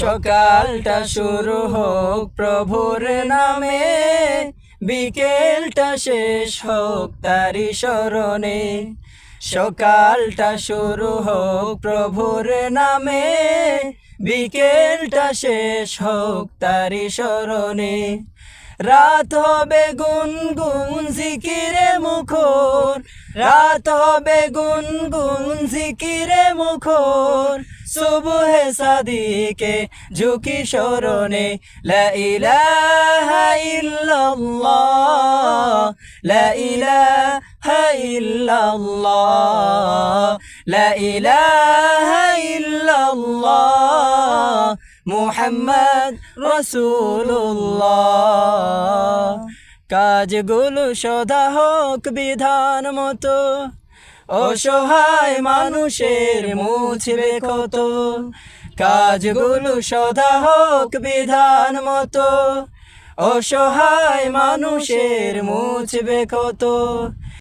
সকালটা শুরু হোক প্রভুর নামে, বিকেলটা শেষ হোক তারি স্মরণে। সকালটা শুরু হোক প্রভুর নামে, বিকেলটা শেষ হোক তারি স্মরণে। রাত হবে গুনগুন, জিকিরে মুখর। রাত হবে গুনগুন জিকিরে মুখর। সুবহে সাদিকে ঝুঁকি স্মরণে, লা ইলাহা ইল্লাল্লাহ, লা ইলাহা ইল্লাল্লাহ, লা ইলাহা ইল্লাল্লাহ, মুহাম্মদ রসুল্লাহ কাজগুলো সদা হোক বিধান মতো। অসহায় মানুষের মুছবে কত কাজগুলো সদা হোক বিধান মতো। অসহায় মানুষের মুছবে কত